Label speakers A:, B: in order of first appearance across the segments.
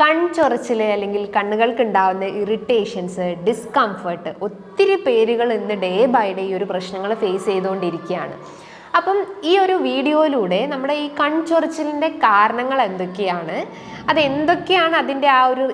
A: കൺചൊറിച്ചിൽ അല്ലെങ്കിൽ കണ്ണുകൾക്ക് ഉണ്ടാവുന്ന ഇറിറ്റേഷൻസ് ഡിസ്കംഫർട്ട് ഒത്തിരി പേരുകൾ ഇന്ന് ഡേ ബൈ ഡേ ഈ ഒരു പ്രശ്നങ്ങൾ ഫേസ് ചെയ്തുകൊണ്ടിരിക്കുകയാണ്. അപ്പം ഈ ഒരു വീഡിയോയിലൂടെ നമ്മുടെ ഈ കൺചൊറിച്ചിലിന്റെ കാരണങ്ങൾ എന്തൊക്കെയാണ്? അത് എന്തൊക്കെയാണ് അതിന്റെ ആ ഒരു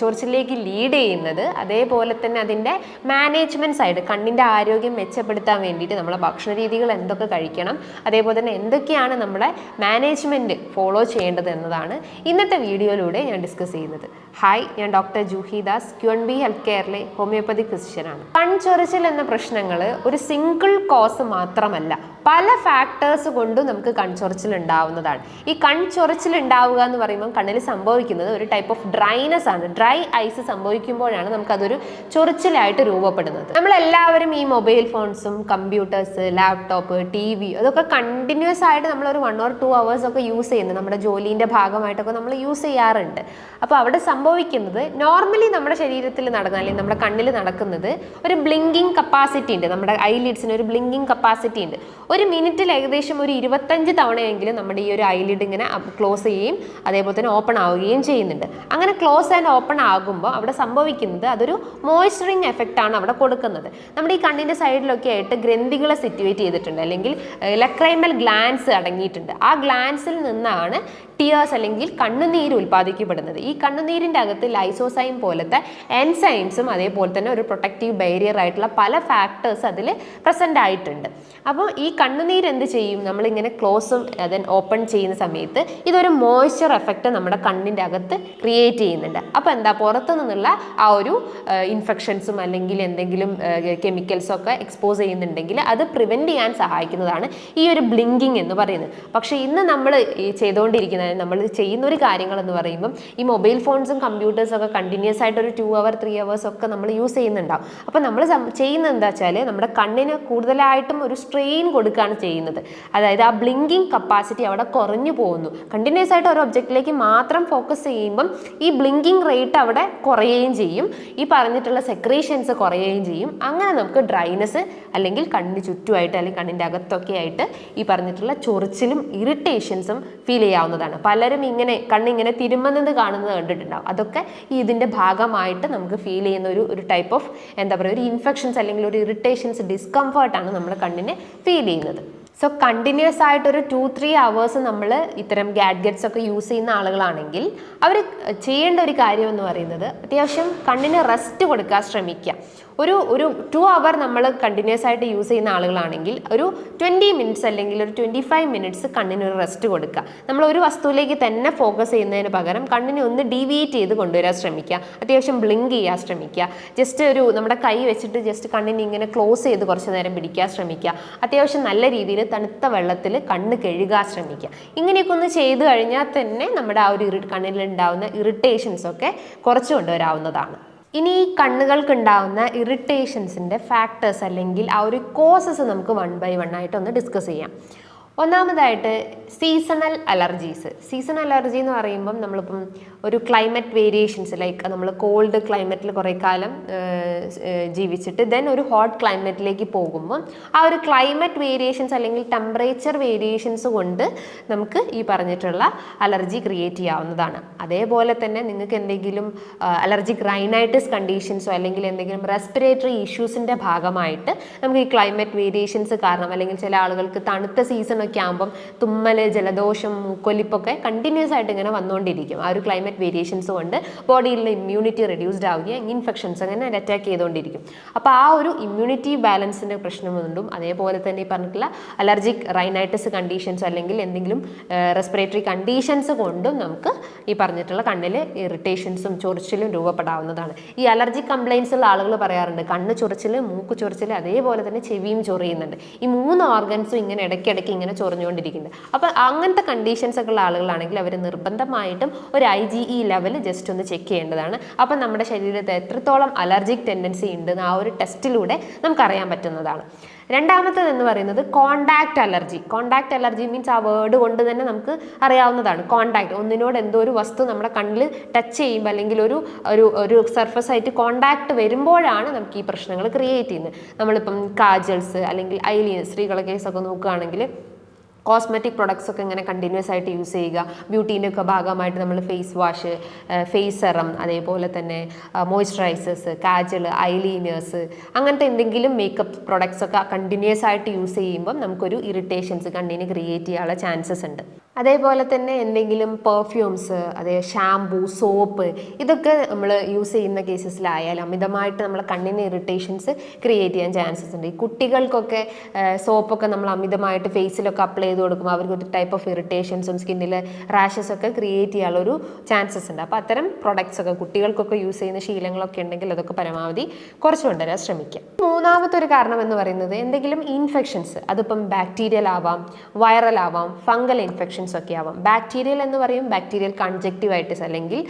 A: ചോർച്ചിലേക്ക് ലീഡ് ചെയ്യുന്നത്? അതേപോലെ തന്നെ അതിന്റെ മാനേജ്മെന്റ് സൈഡ് കണ്ണിന്റെ ആരോഗ്യം മെച്ചപ്പെടുത്താൻ വേണ്ടിയിട്ട് നമ്മളെ ഭക്ഷണ രീതികൾ എന്തൊക്കെ കഴിക്കണം? അതേപോലെ തന്നെ എന്തൊക്കെയാണ് നമ്മളെ മാനേജ്മെന്റ് ഫോളോ ചെയ്യേണ്ടത് എന്നതാണ് ഇന്നത്തെ വീഡിയോയിലൂടെ ഞാൻ ഡിസ്കസ് ചെയ്യുന്നത്. ഹായ് ഞാൻ doctor Juhi Das Q N B health കെയറിലെ homeopathy ഫിസിഷ്യനാണ് കൺചൊറിച്ചിൽ എന്ന പ്രശ്നങ്ങൾ ഒരു സിംഗിൾ കോസ് മാത്രമല്ല പല ഫാക്ടേഴ്സ് കൊണ്ടും നമുക്ക് കൺചൊറിച്ചിൽ ഉണ്ടാവുന്നതാണ്. ഈ കൺചൊറിച്ചിൽ ഉണ്ടാവുക എന്ന് പറയുമ്പോൾ കണ്ണിൽ സംഭവിക്കുന്നത് ഒരു ടൈപ്പ് ഓഫ് ഡ്രൈനെസ് ആണ്. ഡ്രൈ ഐസ് സംഭവിക്കുമ്പോഴാണ് നമുക്കതൊരു ചൊറിച്ചിലായിട്ട് രൂപപ്പെടുന്നത്. നമ്മളെല്ലാവരും ഈ മൊബൈൽ ഫോൺസും കമ്പ്യൂട്ടേഴ്സ് ലാപ്ടോപ്പ് ടി വി അതൊക്കെ കണ്ടിന്യൂസ് ആയിട്ട് നമ്മളൊരു വൺ ഓർ ടു അവേഴ്സ് ഒക്കെ യൂസ് ചെയ്യുന്നത് നമ്മുടെ ജോലീന്റെ ഭാഗമായിട്ടൊക്കെ നമ്മൾ യൂസ് ചെയ്യാറുണ്ട്. അപ്പോൾ അവിടെ സംഭവിക്കുന്നത് നോർമലി നമ്മുടെ ശരീരത്തിൽ നടക്കുന്ന അല്ലെങ്കിൽ നമ്മുടെ കണ്ണിൽ നടക്കുന്നത് ഒരു ബ്ലിങ്കിങ് കപ്പാസിറ്റി ഉണ്ട്. നമ്മുടെ ഐലിഡ്സിന് ഒരു ബ്ലിങ്കിങ് കപ്പാസിറ്റി ഉണ്ട്. ഒരു മിനിറ്റിൽ ഏകദേശം ഒരു ഇരുപത്തഞ്ച് തവണയെങ്കിലും നമ്മുടെ ഈ ഒരു ഐലിഡ് ഇങ്ങനെ ക്ലോസ് ചെയ്യുകയും അതേപോലെ തന്നെ ഓപ്പൺ ആവുകയും ചെയ്യുന്നുണ്ട്. അങ്ങനെ ക്ലോസ് ആൻഡ് ഓപ്പൺ ആകുമ്പോൾ അവിടെ സംഭവിക്കുന്നത് അതൊരു മോയ്സ്ചറിങ് എഫക്റ്റ് ആണ് അവിടെ കൊടുക്കുന്നത്. നമ്മുടെ ഈ കണ്ണിന്റെ സൈഡിലൊക്കെ ആയിട്ട് ഗ്രന്ഥികളെ സിറ്റുവേറ്റ് ചെയ്തിട്ടുണ്ട്. അല്ലെങ്കിൽ ലക്രൈമൽ ഗ്ലാൻസ് അടങ്ങിയിട്ടുണ്ട്. ആ ഗ്ലാൻസിൽ നിന്നാണ് ടിയേഴ്സ് അല്ലെങ്കിൽ കണ്ണുനീര് ഉൽപ്പാദിക്കപ്പെടുന്നത്. ഈ കണ്ണുനീരിന്റെ അകത്ത് ലൈസോസൈം പോലത്തെ എൻസൈംസും അതേപോലെ തന്നെ ഒരു പ്രൊട്ടക്റ്റീവ് ബാരിയർ ആയിട്ടുള്ള പല ഫാക്ടേഴ്സ് അതിൽ പ്രസന്റ് ആയിട്ടുണ്ട്. അപ്പോൾ ഈ കണ്ണുനീര് എന്ത് ചെയ്യും? നമ്മളിങ്ങനെ ക്ലോസും അതെ ഓപ്പൺ ചെയ്യുന്ന സമയത്ത് ഇതൊരു മോയ്സ്ചർ എഫക്റ്റ് നമ്മുടെ കണ്ണിന്റെ അകത്ത് ക്രിയേറ്റ് ചെയ്യുന്നുണ്ട്. അപ്പോൾ എന്താ പുറത്തു നിന്നുള്ള ആ ഒരു ഇൻഫെക്ഷൻസും അല്ലെങ്കിൽ എന്തെങ്കിലും കെമിക്കൽസും ഒക്കെ എക്സ്പോസ് ചെയ്യുന്നുണ്ടെങ്കിൽ അത് പ്രിവെന്റ് ചെയ്യാൻ സഹായിക്കുന്നതാണ് ഈ ഒരു ബ്ലിങ്കിങ് എന്ന് പറയുന്നത്. പക്ഷേ ഇന്ന് നമ്മൾ ഈ ചെയ്തുകൊണ്ടിരിക്കുന്ന നമ്മൾ ചെയ്യുന്ന ഒരു കാര്യങ്ങൾ എന്ന് പറയുമ്പം ഈ മൊബൈൽ ഫോൺസും കമ്പ്യൂട്ടേഴ്സും ഒക്കെ കണ്ടിന്യൂസ് ആയിട്ട് ഒരു ടു അവർ ത്രീ അവേഴ്സ് ഒക്കെ നമ്മൾ യൂസ് ചെയ്യുന്നുണ്ടാവും. അപ്പോൾ നമ്മൾ ചെയ്യുന്നത് എന്താ വെച്ചാൽ നമ്മുടെ കണ്ണിന് കൂടുതലായിട്ടും ഒരു സ്ട്രെയിൻ കൊടുക്കുകയാണ് ചെയ്യുന്നത്. അതായത് ആ ബ്ലിങ്കിങ് കപ്പാസിറ്റി അവിടെ കുറഞ്ഞു പോകുന്നു. കണ്ടിന്യൂസ് ആയിട്ട് ഒരു ഒബ്ജക്റ്റിലേക്ക് മാത്രം ഫോക്കസ് ചെയ്യുമ്പം ഈ ബ്ലിങ്കിങ് റേറ്റ് അവിടെ കുറയുകയും ചെയ്യും. ഈ പറഞ്ഞിട്ടുള്ള സെക്രീഷൻസ് കുറയുകയും ചെയ്യും. അങ്ങനെ നമുക്ക് ഡ്രൈനെസ് അല്ലെങ്കിൽ കണ്ണിന് ചുറ്റുമായിട്ട് അല്ലെങ്കിൽ കണ്ണിന്റെ അകത്തൊക്കെ ആയിട്ട് ഈ പറഞ്ഞിട്ടുള്ള ചൊറിച്ചിലും ഇറിറ്റേഷൻസും ഫീൽ ചെയ്യാവുന്നതാണ്. പലരും ഇങ്ങനെ കണ്ണിങ്ങനെ തിരുമ്മുന്നത് കാണുന്നത് കണ്ടിട്ടുണ്ടാവും. അതൊക്കെ ഈ ഇതിന്റെ ഭാഗമായിട്ട് നമുക്ക് ഫീൽ ചെയ്യുന്ന ഒരു ഒരു ടൈപ്പ് ഓഫ് എന്താ പറയുക ഒരു ഇൻഫെക്ഷൻസ് അല്ലെങ്കിൽ ഒരു ഇറിറ്റേഷൻസ് ഡിസ്കംഫർട്ടാണ് നമ്മുടെ കണ്ണിനെ ഫീൽ ചെയ്യുന്നത്. സോ കണ്ടിന്യൂസ് ആയിട്ട് ഒരു ടു ത്രീ അവേഴ്സ് നമ്മൾ ഇത്തരം ഗാഡ്ഗറ്റ്സ് ഒക്കെ യൂസ് ചെയ്യുന്ന ആളുകളാണെങ്കിൽ അവർ ചെയ്യേണ്ട ഒരു കാര്യം എന്ന് പറയുന്നത് അത്യാവശ്യം കണ്ണിന് റെസ്റ്റ് കൊടുക്കാൻ ശ്രമിക്കുക. ഒരു ഒരു ടു അവർ നമ്മൾ കണ്ടിന്യൂസ് ആയിട്ട് യൂസ് ചെയ്യുന്ന ആളുകളാണെങ്കിൽ ഒരു ട്വന്റി മിനിറ്റ്സ് അല്ലെങ്കിൽ ഒരു ട്വന്റി ഫൈവ് മിനിറ്റ്സ് കണ്ണിന് ഒരു റെസ്റ്റ് കൊടുക്കുക. നമ്മൾ ഒരു വസ്തുവിലേക്ക് തന്നെ ഫോക്കസ് ചെയ്യുന്നതിന് പകരം കണ്ണിനെ ഒന്ന് ഡീവിയേറ്റ് ചെയ്ത് കൊണ്ടുവരാൻ ശ്രമിക്കുക. അത്യാവശ്യം ബ്ലിങ്ക് ചെയ്യാൻ ശ്രമിക്കുക. ജസ്റ്റ് ഒരു നമ്മുടെ കൈ വെച്ചിട്ട് ജസ്റ്റ് കണ്ണിനെ ഇങ്ങനെ ക്ലോസ് ചെയ്ത് കുറച്ച് നേരം പിടിക്കാൻ ശ്രമിക്കുക. അത്യാവശ്യം നല്ല രീതിയിൽ തണുത്ത വെള്ളത്തിൽ കണ്ണ് കഴുകാൻ ശ്രമിക്കുക. ഇങ്ങനെയൊക്കെ ഒന്ന് ചെയ്തു കഴിഞ്ഞാൽ തന്നെ നമ്മുടെ ആ ഒരു കണ്ണിലുണ്ടാവുന്ന ഇറിറ്റേഷൻസ് ഒക്കെ കുറച്ച് കൊണ്ടുവരാവുന്നതാണ്. ഇനി ഈ കണ്ണുകൾക്ക് ഉണ്ടാവുന്ന ഇറിറ്റേഷൻസിന്റെ ഫാക്ടേഴ്സ് അല്ലെങ്കിൽ ആ ഒരു കോസസ് നമുക്ക് വൺ ബൈ വൺ ആയിട്ട് ഒന്ന് ഡിസ്കസ് ചെയ്യാം. ഒന്നാമതായിട്ട് സീസണൽ അലർജീസ് സീസണൽ അലർജി എന്ന് പറയുമ്പം നമ്മളിപ്പം ഒരു ക്ലൈമറ്റ് വേരിയേഷൻസ് ലൈക്ക് നമ്മൾ കോൾഡ് ക്ലൈമറ്റിൽ കുറേ കാലം ജീവിച്ചിട്ട് ദെൻ ഒരു ഹോട്ട് ക്ലൈമറ്റിലേക്ക് പോകുമ്പോൾ ആ ഒരു ക്ലൈമറ്റ് വേരിയേഷൻസ് അല്ലെങ്കിൽ ടെമ്പറേച്ചർ വേരിയേഷൻസ് കൊണ്ട് നമുക്ക് ഈ പറഞ്ഞിട്ടുള്ള അലർജി ക്രിയേറ്റ് ചെയ്യാവുന്നതാണ്. അതേപോലെ തന്നെ നിങ്ങൾക്ക് എന്തെങ്കിലും അലർജിക് റൈനൈറ്റിസ് കണ്ടീഷൻസോ അല്ലെങ്കിൽ എന്തെങ്കിലും റെസ്പിറേറ്ററി ഇഷ്യൂസിന്റെ ഭാഗമായിട്ട് നമുക്ക് ഈ ക്ലൈമറ്റ് വേരിയേഷൻസ് കാരണം അല്ലെങ്കിൽ ചില ആളുകൾക്ക് തണുത്ത സീസൺ ഒക്കെ ആകുമ്പം തുമ്മൽ ജലദോഷം മൂക്കൊലിപ്പൊക്കെ കണ്ടിന്യൂസ് ആയിട്ട് ഇങ്ങനെ വന്നുകൊണ്ടിരിക്കും ആ ഒരു ക്ലൈമറ്റ് വേരിയേഷൻസ് കൊണ്ട് ബോഡിയിലെ ഇമ്മ്യൂണിറ്റി റെഡ്യൂസ്ഡ് ആവുകയും ഇൻഫെക്ഷൻസ് അങ്ങനെ അറ്റാക്ക് ചെയ്തുകൊണ്ടിരിക്കും അപ്പോൾ ആ ഒരു ഇമ്മ്യൂണിറ്റി ബാലൻസിന്റെ പ്രശ്നമുണ്ടും അതേപോലെ തന്നെ ഈ പറഞ്ഞിട്ടുള്ള അലർജിക് റൈനൈറ്റിസ് കണ്ടീഷൻസ് അല്ലെങ്കിൽ എന്തെങ്കിലും റെസ്പിറേറ്ററി കണ്ടീഷൻസ് കൊണ്ടും നമുക്ക് ഈ പറഞ്ഞിട്ടുള്ള കണ്ണിൽ ഇറിറ്റേഷൻസും ചൊറിച്ചിലും രൂപപ്പെടാവുന്നതാണ്. ഈ അലർജിക് കംപ്ലയിൻസ് ഉള്ള ആളുകൾ പറയാറുണ്ട് കണ്ണ് ചൊറിച്ചിൽ മൂക്ക് ചൊറിച്ചിൽ അതേപോലെ തന്നെ ചെവിയും ചൊറിയുന്നുണ്ട്. ഈ മൂന്ന് ഓർഗൻസും ഇങ്ങനെ ഇടയ്ക്കിടയ്ക്ക് ഇങ്ങനെ ചൊറിഞ്ഞുകൊണ്ടിരിക്കുന്നുണ്ട്. അപ്പോൾ അങ്ങനത്തെ കണ്ടീഷൻസ് ഒക്കെ ഉള്ള ആളുകളാണെങ്കിൽ അവർ നിർബന്ധമായിട്ടും ഒരു I G E level just ഒന്ന് ചെക്ക് ചെയ്യേണ്ടതാണ്. അപ്പം നമ്മുടെ ശരീരത്തിൽ എത്രത്തോളം അലർജിക് ടെൻഡൻസി ഉണ്ട് ആ ഒരു ടെസ്റ്റിലൂടെ നമുക്കറിയാൻ പറ്റുന്നതാണ്. രണ്ടാമത്തത് എന്ന് പറയുന്നത് contact allergy contact allergy means ആ വേർഡ് കൊണ്ട് തന്നെ നമുക്ക് അറിയാവുന്നതാണ്. കോണ്ടാക്ട് ഒന്നിനോട് എന്തോ ഒരു വസ്തു നമ്മുടെ കണ്ണിൽ ടച്ച് ചെയ്യുമ്പോൾ അല്ലെങ്കിൽ ഒരു ഒരു ഒരു സർഫസ് ആയിട്ട് കോണ്ടാക്ട് വരുമ്പോഴാണ് നമുക്ക് ഈ പ്രശ്നങ്ങൾ ക്രിയേറ്റ് ചെയ്യുന്നത്. നമ്മളിപ്പം കാജൽസ് അല്ലെങ്കിൽ ഐലി സ്ത്രീകളെ കേസൊക്കെ നോക്കുകയാണെങ്കിൽ കോസ്മെറ്റിക് പ്രൊഡക്ട്സ് ഒക്കെ ഇങ്ങനെ കണ്ടിന്യൂസ് ആയിട്ട് യൂസ് ചെയ്യുക. ബ്യൂട്ടീന്റെ ഒക്കെ ഭാഗമായിട്ട് നമ്മൾ ഫേസ് വാഷ് ഫേസ് സെറം അതേപോലെ തന്നെ മോയ്സ്ചറൈസേഴ്സ് കാജൽ ഐലീനേഴ്സ് അങ്ങനത്തെ എന്തെങ്കിലും മേക്കപ്പ് പ്രൊഡക്ട്സ് ഒക്കെ കണ്ടിന്യൂസ് ആയിട്ട് യൂസ് ചെയ്യുമ്പം നമുക്കൊരു ഇറിറ്റേഷൻസ് കണ്ണിന് ക്രിയേറ്റ് ചെയ്യാനുള്ള ചാൻസസ് ഉണ്ട്. അതേപോലെ തന്നെ എന്തെങ്കിലും പെർഫ്യൂംസ് അതേ ഷാംപൂ സോപ്പ് ഇതൊക്കെ നമ്മൾ യൂസ് ചെയ്യുന്ന കേസസിലായാലും അമിതമായിട്ട് നമ്മളെ കണ്ണിന് ഇറിറ്റേഷൻസ് ക്രിയേറ്റ് ചെയ്യാൻ ചാൻസസ് ഉണ്ട്. ഈ കുട്ടികൾക്കൊക്കെ സോപ്പൊക്കെ നമ്മൾ അമിതമായിട്ട് ഫേസിലൊക്കെ അപ്ലൈ ചെയ്ത് കൊടുക്കുമ്പോൾ അവർക്ക് ഒരു ടൈപ്പ് ഓഫ് ഇറിറ്റേഷൻസും സ്കിന്നിൽ റാഷസ് ഒക്കെ ക്രിയേറ്റ് ചെയ്യാനുള്ളൊരു ചാൻസസ് ഉണ്ട്. അപ്പോൾ അത്തരം പ്രൊഡക്ട്സ് ഒക്കെ കുട്ടികൾക്കൊക്കെ യൂസ് ചെയ്യുന്ന ശീലങ്ങളൊക്കെ ഉണ്ടെങ്കിൽ അതൊക്കെ പരമാവധി കുറച്ച് കൊണ്ടുവരാൻ ശ്രമിക്കുക മൂന്നാമത്തെ ഒരു കാരണം എന്ന് പറയുന്നത് എന്തെങ്കിലും ഇൻഫെക്ഷൻസ് അതിപ്പം ബാക്ടീരിയൽ ആവാം വൈറൽ ആവാം ഫംഗൽ ഇൻഫെക്ഷൻസ് ഒക്കെ ആവാം. ബാക്ടീരിയൽ എന്ന് പറയും. ബാക്ടീരിയൽ കൺജക്റ്റീവൈറ്റിസ് അല്ലെങ്കിൽ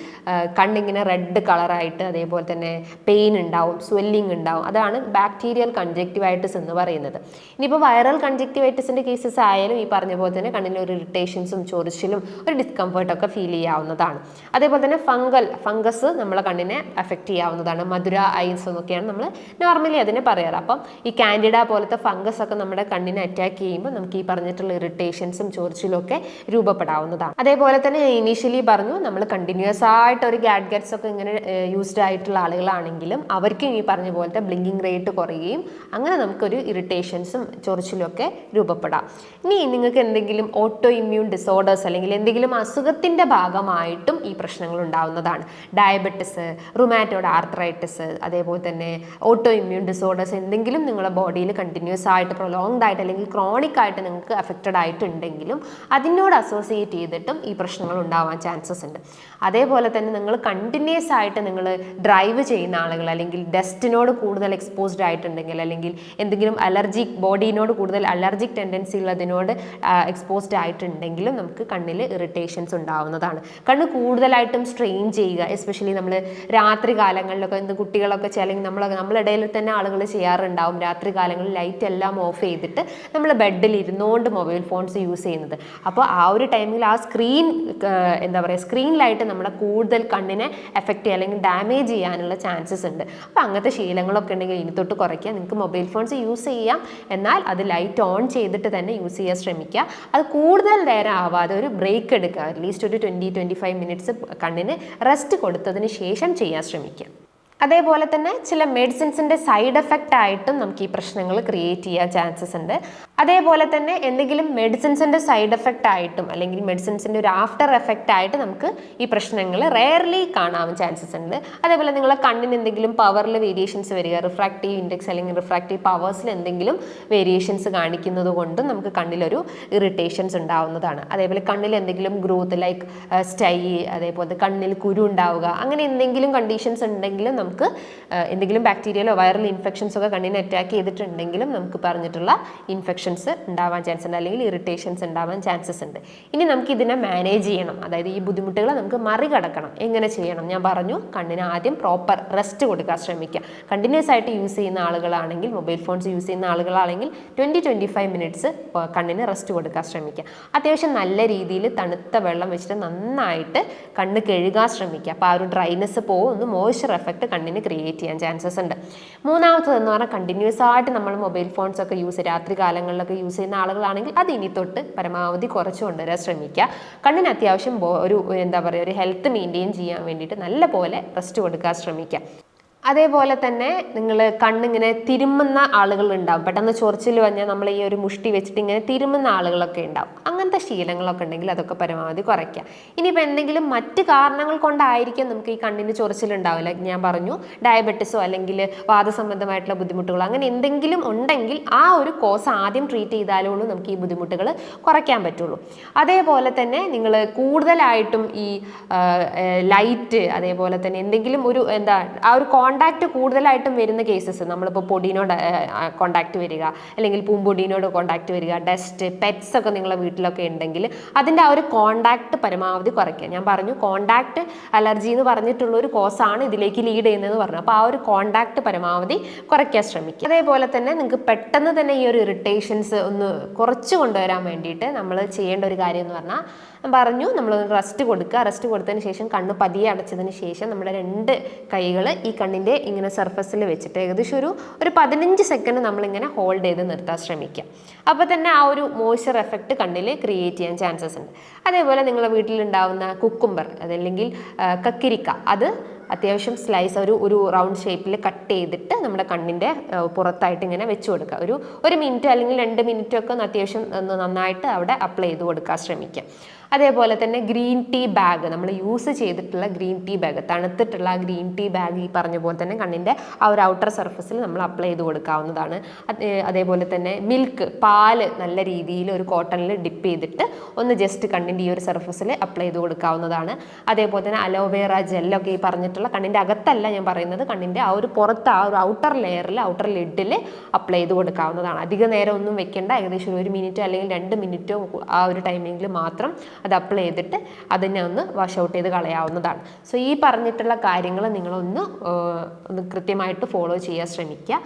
A: കണ്ണിങ്ങനെ റെഡ് കളറായിട്ട് അതേപോലെ തന്നെ പെയിൻ ഉണ്ടാവും സ്വെല്ലിംഗ് ഉണ്ടാവും. അതാണ് ബാക്ടീരിയൽ കൺജക്റ്റീവൈറ്റിസ് എന്ന് പറയുന്നത്. ഇനിയിപ്പോൾ വൈറൽ കൺജക്റ്റീവൈറ്റിസിന്റെ കേസസ് ആയാലും ഈ പറഞ്ഞ പോലെ തന്നെ കണ്ണിൽ ഒരു ഇറിറ്റേഷൻസും ചൊറിച്ചിലും ഒരു ഡിസ്കംഫർട്ടൊക്കെ ഫീൽ ചെയ്യാവുന്നതാണ്. അതേപോലെ തന്നെ ഫംഗൽ ഫംഗസ് നമ്മളെ കണ്ണിനെ അഫക്റ്റ് ചെയ്യാവുന്നതാണ്. മധുര ഐസ് എന്നൊക്കെയാണ് നമ്മൾ നോർമലി അതിനെ പറയാറ്. അപ്പം ഈ കാൻഡിഡ പോലത്തെ ഫംഗസ് ഒക്കെ നമ്മുടെ കണ്ണിനെ അറ്റാക്ക് ചെയ്യുമ്പോൾ നമുക്ക് ഈ പറഞ്ഞിട്ടുള്ള ഇറിറ്റേഷൻസും ചൊറിച്ചിലും ഒക്കെ രൂപപ്പെടാവുന്നതാണ്. അതേപോലെ തന്നെ ഞാൻ ഇനീഷ്യലി പറഞ്ഞു നമ്മൾ കണ്ടിന്യൂസ് ആയിട്ട് ഒരു ഗാഡ്ഗറ്റ്സ് ഒക്കെ ഇങ്ങനെ യൂസ്ഡ് ആയിട്ടുള്ള ആളുകളാണെങ്കിലും അവർക്ക് ഈ പറഞ്ഞ പോലത്തെ ബ്ലിങ്കിങ് റേറ്റ് കുറയുകയും അങ്ങനെ നമുക്കൊരു ഇറിറ്റേഷൻസും ചൊറിച്ചിലും ഒക്കെ രൂപപ്പെടാം. ഇനി നിങ്ങൾക്ക് എന്തെങ്കിലും ഓട്ടോ ഇമ്മ്യൂൺ ഡിസോർഡേഴ്സ് അല്ലെങ്കിൽ എന്തെങ്കിലും അസുഖത്തിന്റെ ഭാഗമായിട്ടും ഈ പ്രശ്നങ്ങൾ ഉണ്ടാവുന്നതാണ്. ഡയബറ്റിസ് റുമാറ്റോഡ് ആർത്രൈറ്റിസ് അതേപോലെ തന്നെ ഓട്ടോ ഇമ്മ്യൂൺ ഡിസോർഡേഴ്സ് എന്തെങ്കിലും നിങ്ങളുടെ ബോഡിയിൽ കണ്ടിന്യൂസ് ആയിട്ട് പ്രൊലോങ്ഡ് ആയിട്ട് അല്ലെങ്കിൽ ക്രോണിക് ആയിട്ട് നിങ്ങൾക്ക് അഫക്റ്റഡ് ആയിട്ടുണ്ടെങ്കിലും അതിനോട് അസോസിയേറ്റ് ചെയ്തിട്ടും ഈ പ്രശ്നങ്ങൾ ഉണ്ടാവാൻ ചാൻസസ് ഉണ്ട്. അതേപോലെ തന്നെ നിങ്ങൾ കണ്ടിന്യൂസ് ആയിട്ട് നിങ്ങൾ ഡ്രൈവ് ചെയ്യുന്ന ആളുകൾ അല്ലെങ്കിൽ ഡസ്റ്റിനോട് കൂടുതൽ എക്സ്പോസ്ഡ് ആയിട്ടുണ്ടെങ്കിൽ അല്ലെങ്കിൽ എന്തെങ്കിലും അലർജിക് ബോഡിനോട് കൂടുതൽ അലർജിക് ടെൻഡൻസി ഉള്ളതിനോട് എക്സ്പോസ്ഡ് ആയിട്ടുണ്ടെങ്കിലും നമുക്ക് കണ്ണിൽ ഇറിറ്റേഷൻസ് ഉണ്ടാവുന്നതാണ്. കണ്ണ് കൂടുതലായിട്ടും സ്ട്രെയിൻ ചെയ്യുക എസ്പെഷ്യലി നമ്മൾ രാത്രി കാലങ്ങളിലൊക്കെ എന്ത് കുട്ടികളൊക്കെ അല്ലെങ്കിൽ നമ്മൾ നമ്മളിടയിൽ തന്നെ ആളുകൾ ചെയ്യാറുണ്ടാവും. രാത്രി കാലങ്ങളിൽ ലൈറ്റ് എല്ലാം ഓഫ് ചെയ്തിട്ട് നമ്മൾ ബെഡിൽ ഇരുന്നുകൊണ്ട് മൊബൈൽ ഫോൺസ് യൂസ് ചെയ്യുന്നത്. അപ്പോൾ ഒരു ടൈമിൽ ആ സ്ക്രീൻ എന്താ പറയുക സ്ക്രീനിലായിട്ട് നമ്മുടെ കൂടുതൽ കണ്ണിനെ എഫക്റ്റ് ചെയ്യുക അല്ലെങ്കിൽ ഡാമേജ് ചെയ്യാനുള്ള ചാൻസസ് ഉണ്ട്. അപ്പോൾ അങ്ങനത്തെ ശീലങ്ങളൊക്കെ ഉണ്ടെങ്കിൽ ഇനി തൊട്ട് കുറയ്ക്കുക. നിങ്ങൾക്ക് മൊബൈൽ ഫോൺസ് യൂസ് ചെയ്യാം. എന്നാൽ അത് ലൈറ്റ് ഓൺ ചെയ്തിട്ട് തന്നെ യൂസ് ചെയ്യാൻ ശ്രമിക്കുക. അത് കൂടുതൽ നേരം ആവാതെ ഒരു ബ്രേക്ക് എടുക്കുക. അറ്റ്ലീസ്റ്റ് ഒരു ട്വന്റി ട്വന്റി ഫൈവ് മിനിറ്റ്സ് കണ്ണിന് റെസ്റ്റ് കൊടുത്തതിന് ശേഷം ചെയ്യാൻ ശ്രമിക്കുക. അതേപോലെ തന്നെ ചില മെഡിസിൻസിന്റെ സൈഡ് എഫക്റ്റ് ആയിട്ടും നമുക്ക് ഈ പ്രശ്നങ്ങൾ ക്രിയേറ്റ് ചെയ്യാൻ ചാൻസസ് ഉണ്ട്. അതേപോലെ തന്നെ എന്തെങ്കിലും മെഡിസിൻസിന്റെ സൈഡ് എഫക്റ്റ് ആയിട്ടും അല്ലെങ്കിൽ മെഡിസിൻസിന്റെ ഒരു ആഫ്റ്റർ എഫക്റ്റ് ആയിട്ട് നമുക്ക് ഈ പ്രശ്നങ്ങൾ റെയർലി കാണാൻ ചാൻസസ് ഉണ്ട്. അതേപോലെ നിങ്ങളെ കണ്ണിന് എന്തെങ്കിലും പവറിൽ വേരിയേഷൻസ് വരിക റിഫ്രാക്റ്റീവ് ഇൻഡെക്സ് അല്ലെങ്കിൽ റിഫ്രാക്റ്റീവ് പവേഴ്സിൽ എന്തെങ്കിലും വേരിയേഷൻസ് കാണിക്കുന്നത് കൊണ്ട് നമുക്ക് കണ്ണിലൊരു ഇറിറ്റേഷൻസ് ഉണ്ടാവുന്നതാണ്. അതേപോലെ കണ്ണിൽ എന്തെങ്കിലും ഗ്രോത്ത് ലൈക്ക് സ്റ്റൈ അതേപോലെ കണ്ണിൽ കുരു ഉണ്ടാവുക അങ്ങനെ എന്തെങ്കിലും കണ്ടീഷൻസ് ഉണ്ടെങ്കിലും നമുക്ക് എന്തെങ്കിലും ബാക്ടീരിയലോ വൈറൽ ഇൻഫെക്ഷൻസ് ഒക്കെ കണ്ണിനെ അറ്റാക്ക് ചെയ്തിട്ടുണ്ടെങ്കിലും നമുക്ക് പറഞ്ഞിട്ടുള്ള ഇൻഫെക്ഷൻസ് ഉണ്ടാവാൻ ചാൻസ് ഉണ്ട്. അല്ലെങ്കിൽ ഇറിറ്റേഷൻസ് ഉണ്ടാവാൻ ചാൻസസ് ഉണ്ട്. ഇനി നമുക്ക് ഇതിനെ മാനേജ് ചെയ്യണം. അതായത് ഈ ബുദ്ധിമുട്ടുകളെ നമുക്ക് മറികടക്കണം. എങ്ങനെ ചെയ്യണം? ഞാൻ പറഞ്ഞു കണ്ണിന് ആദ്യം പ്രോപ്പർ റെസ്റ്റ് കൊടുക്കാൻ ശ്രമിക്കുക. കണ്ടിന്യൂസ് ആയിട്ട് യൂസ് ചെയ്യുന്ന ആളുകളാണെങ്കിൽ മൊബൈൽ ഫോൺസ് യൂസ് ചെയ്യുന്ന ആളുകളാണെങ്കിൽ ട്വന്റി ട്വന്റി ഫൈവ് മിനിറ്റ്സ് കണ്ണിന് റെസ്റ്റ് കൊടുക്കാൻ ശ്രമിക്കുക. അത്യാവശ്യം നല്ല രീതിയിൽ തണുത്ത വെള്ളം വെച്ചിട്ട് നന്നായിട്ട് കണ്ണ് കഴുകാൻ ശ്രമിക്കുക. അപ്പോൾ ആ ഒരു ഡ്രൈനെസ് പോകും. ഒന്ന് മോയ്സ്ചർ എഫക്റ്റ് കണ്ണിന് ക്രിയേറ്റ് ചെയ്യാൻ ചാൻസസ് ഉണ്ട്. മൂന്നാമത്തത് എന്ന് പറഞ്ഞാൽ കണ്ടിന്യൂസ് ആയിട്ട് നമ്മൾ മൊബൈൽ ഫോൺസ് ഒക്കെ യൂസ് രാത്രി കാലങ്ങളിലൊക്കെ യൂസ് ചെയ്യുന്ന ആളുകളാണെങ്കിൽ അത് ഇനി തൊട്ട് പരമാവധി കുറച്ച് കൊണ്ടുവരാൻ ശ്രമിക്കുക. കണ്ണിന് അത്യാവശ്യം ഒരു എന്താ പറയുക ഒരു ഹെൽത്ത് മെയിന്റെയിൻ ചെയ്യാൻ വേണ്ടിയിട്ട് നല്ല പോലെ റെസ്റ്റ് കൊടുക്കാൻ ശ്രമിക്കുക. അതേപോലെ തന്നെ നിങ്ങൾ കണ്ണിങ്ങനെ തിരുമുന്ന ആളുകൾ ഉണ്ടാവും പെട്ടെന്ന് ചൊറിച്ചിൽ വന്നാൽ നമ്മൾ ഈ ഒരു മുഷ്ടി വെച്ചിട്ട് ഇങ്ങനെ തിരുമുന്ന ആളുകളൊക്കെ ഉണ്ടാവും. അങ്ങനത്തെ ശീലങ്ങളൊക്കെ ഉണ്ടെങ്കിൽ അതൊക്കെ പരമാവധി കുറയ്ക്കുക. ഇനിയിപ്പോൾ എന്തെങ്കിലും മറ്റ് കാരണങ്ങൾ കൊണ്ടായിരിക്കും നമുക്ക് ഈ കണ്ണിന് ചൊറിച്ചിലുണ്ടാവില്ല. ഞാൻ പറഞ്ഞു ഡയബറ്റിസോ അല്ലെങ്കിൽ വാദസംബന്ധമായിട്ടുള്ള ബുദ്ധിമുട്ടുകളോ അങ്ങനെ എന്തെങ്കിലും ഉണ്ടെങ്കിൽ ആ ഒരു കോസ് ആദ്യം ട്രീറ്റ് ചെയ്താലേ ഉള്ളൂ നമുക്ക് ഈ ബുദ്ധിമുട്ടുകൾ കുറയ്ക്കാൻ പറ്റുള്ളൂ. അതേപോലെ തന്നെ നിങ്ങൾ കൂടുതലായിട്ടും ഈ ലൈറ്റ് അതേപോലെ തന്നെ എന്തെങ്കിലും ഒരു എന്താ ആ ഒരു കോണ്ടാക്ട് കൂടുതലായിട്ടും വരുന്ന കേസസ് നമ്മളിപ്പോൾ പൊടിനോട് കോണ്ടാക്ട് വരിക അല്ലെങ്കിൽ പൂമ്പൊടിനോട് കോണ്ടാക്ട് വരിക ഡസ്റ്റ് പെറ്റ്സ് ഒക്കെ നിങ്ങളെ വീട്ടിലൊക്കെ ഉണ്ടെങ്കിൽ അതിന്റെ ആ ഒരു കോണ്ടാക്ട് പരമാവധി കുറയ്ക്കുക. ഞാൻ പറഞ്ഞു കോണ്ടാക്ട് അലർജി എന്ന് പറഞ്ഞിട്ടുള്ള ഒരു കോസാണ് ഇതിലേക്ക് ലീഡ് ചെയ്യുന്നതെന്ന് പറഞ്ഞു. അപ്പോൾ ആ ഒരു കോണ്ടാക്ട് പരമാവധി കുറയ്ക്കാൻ ശ്രമിക്കുക. അതേപോലെ തന്നെ നിങ്ങൾക്ക് പെട്ടെന്ന് തന്നെ ഈ ഒരു ഇറിറ്റേഷൻസ് ഒന്ന് കുറച്ച് കൊണ്ടുവരാൻ വേണ്ടിയിട്ട് നമ്മൾ ചെയ്യേണ്ട ഒരു കാര്യം എന്ന് പറഞ്ഞാൽ പറഞ്ഞു നമ്മൾ റെസ്റ്റ് കൊടുക്കുക. റെസ്റ്റ് കൊടുത്തതിന് ശേഷം കണ്ണ് പതിയെ അടച്ചതിന് ശേഷം നമ്മുടെ രണ്ട് കൈകൾ ഈ കണ്ണിന്റെ ഇങ്ങനെ സർഫസിൽ വെച്ചിട്ട് ഏകദേശം ഒരു ഒരു പതിനഞ്ച് സെക്കൻഡ് നമ്മളിങ്ങനെ ഹോൾഡ് ചെയ്ത് നിർത്താൻ ശ്രമിക്കുക. അപ്പോൾ തന്നെ ആ ഒരു മോയ്സ്ചർ എഫക്റ്റ് കണ്ണിൽ ക്രിയേറ്റ് ചെയ്യാൻ ചാൻസസ് ഉണ്ട്. അതേപോലെ നിങ്ങളുടെ വീട്ടിലുണ്ടാവുന്ന കുക്കുംബർ അതല്ലെങ്കിൽ കക്കിരിക്ക അത് അത്യാവശ്യം സ്ലൈസ് ഒരു ഒരു റൗണ്ട് ഷേപ്പിൽ കട്ട് ചെയ്തിട്ട് നമ്മുടെ കണ്ണിന്റെ പുറത്തായിട്ട് ഇങ്ങനെ വെച്ച് കൊടുക്കുക. ഒരു ഒരു മിനിറ്റ് അല്ലെങ്കിൽ രണ്ട് മിനിറ്റൊക്കെ ഒന്ന് അത്യാവശ്യം നന്നായിട്ട് അവിടെ അപ്ലൈ ചെയ്ത് കൊടുക്കാൻ ശ്രമിക്കുക. അതേപോലെ തന്നെ ഗ്രീൻ ടീ ബാഗ് നമ്മൾ യൂസ് ചെയ്തിട്ടുള്ള ഗ്രീൻ ടീ ബാഗ് തണുത്തിട്ടുള്ള ആ ഗ്രീൻ ടീ ബാഗ് ഈ പറഞ്ഞ പോലെ തന്നെ കണ്ണിന്റെ ആ ഒരു ഔട്ടർ സർഫസിൽ നമ്മൾ അപ്ലൈ ചെയ്ത് കൊടുക്കാവുന്നതാണ്. അതേപോലെ തന്നെ മിൽക്ക് പാൽ നല്ല രീതിയിൽ ഒരു കോട്ടണിൽ ഡിപ്പ് ചെയ്തിട്ട് ഒന്ന് ജസ്റ്റ് കണ്ണിന്റെ ഈ ഒരു സർഫസിൽ അപ്ലൈ ചെയ്ത് കൊടുക്കാവുന്നതാണ്. അതേപോലെ തന്നെ അലോവേറ ജെല്ലൊക്കെ ഈ പറഞ്ഞിട്ടുള്ള കണ്ണിന്റെ അകത്തല്ല ഞാൻ പറയുന്നത് കണ്ണിന്റെ ആ ഒരു പുറത്ത് ആ ഒരു ഔട്ടർ ലെയറിൽ ഔട്ടർ ലിഡിൽ അപ്ലൈ ചെയ്ത് കൊടുക്കാവുന്നതാണ്. അധിക നേരം ഒന്നും വെക്കേണ്ട ഏകദേശം ഒരു മിനിറ്റോ അല്ലെങ്കിൽ രണ്ട് മിനിറ്റോ ആ ഒരു ടൈമിങ്ങിൽ മാത്രം അത് അപ്ലൈ ചെയ്തിട്ട് അതിനെ ഒന്ന് വാഷ് ഔട്ട് ചെയ്ത് കളയാവുന്നതാണ്. സോ ഈ പറഞ്ഞിട്ടുള്ള കാര്യങ്ങൾ നിങ്ങളൊന്ന് ഒന്ന് കൃത്യമായിട്ട് ഫോളോ ചെയ്യാൻ ശ്രമിക്കുക.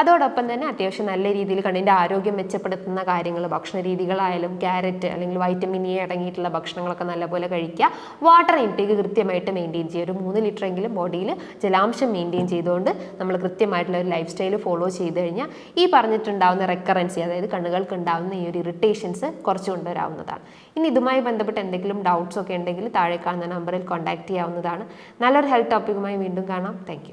A: അതോടൊപ്പം തന്നെ അത്യാവശ്യം നല്ല രീതിയിൽ കണ്ണിന്റെ ആരോഗ്യം മെച്ചപ്പെടുത്തുന്ന കാര്യങ്ങൾ ഭക്ഷണ രീതികളായാലും ക്യാരറ്റ് അല്ലെങ്കിൽ വൈറ്റമിൻ എ അടങ്ങിയിട്ടുള്ള ഭക്ഷണങ്ങളൊക്കെ നല്ലപോലെ കഴിക്കുക. വാട്ടർ ഇൻടേക്ക് കൃത്യമായിട്ട് മെയിന്റെയിൻ ചെയ്യുക. ഒരു മൂന്ന് ലിറ്റർ എങ്കിലും ബോഡിയിൽ ജലാംശം മെയിന്റെയിൻ ചെയ്തുകൊണ്ട് നമ്മൾ കൃത്യമായിട്ടുള്ള ഒരു ലൈഫ് സ്റ്റൈൽ ഫോളോ ചെയ്ത് കഴിഞ്ഞാൽ ഈ പറഞ്ഞിട്ടുണ്ടാവുന്ന റെക്കറൻസി അതായത് കണ്ണുകൾക്ക് ഉണ്ടാവുന്ന ഈ ഒരു ഇറിറ്റേഷൻസ് കുറച്ച് കൊണ്ടുവരാവുന്നതാണ്. ഇനി ഇതുമായി ബന്ധപ്പെട്ട് എന്തെങ്കിലും ഡൗട്ട്സ് ഒക്കെ ഉണ്ടെങ്കിൽ താഴെ കാണുന്ന നമ്പറിൽ കോൺടാക്ട് ചെയ്യാവുന്നതാണ്. നല്ലൊരു ഹെൽത്ത് ടോപ്പിക്കുമായി വീണ്ടും കാണാം. താങ്ക്